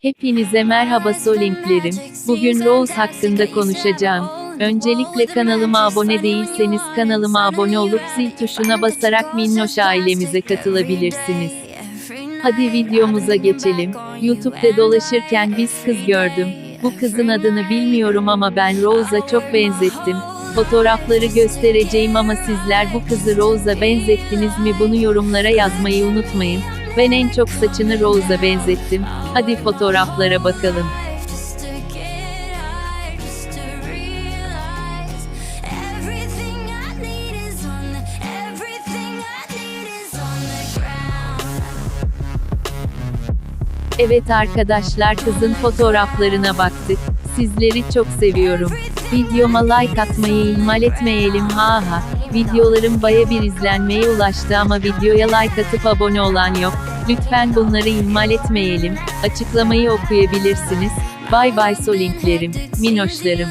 Hepinize merhaba Solinklerim. Bugün Rose hakkında konuşacağım. Öncelikle kanalıma abone değilseniz kanalıma abone olup zil tuşuna basarak Minnoş ailemize katılabilirsiniz. Hadi videomuza geçelim. YouTube'da dolaşırken biz kız gördüm. Bu kızın adını bilmiyorum ama ben Rose'a çok benzettim. Fotoğrafları göstereceğim ama sizler bu kızı Rose'a benzettiniz mi bunu yorumlara yazmayı unutmayın. Ben en çok saçını Rose'a benzettim. Hadi fotoğraflara bakalım. Evet arkadaşlar kızın fotoğraflarına baktık. Sizleri çok seviyorum. Videoma like atmayı ihmal etmeyelim ha ha. Videolarım baya bir izlenmeye ulaştı ama videoya like atıp abone olan yok. Lütfen bunları ihmal etmeyelim. Açıklamayı okuyabilirsiniz. Bay bay solinklerim, minoşlarım.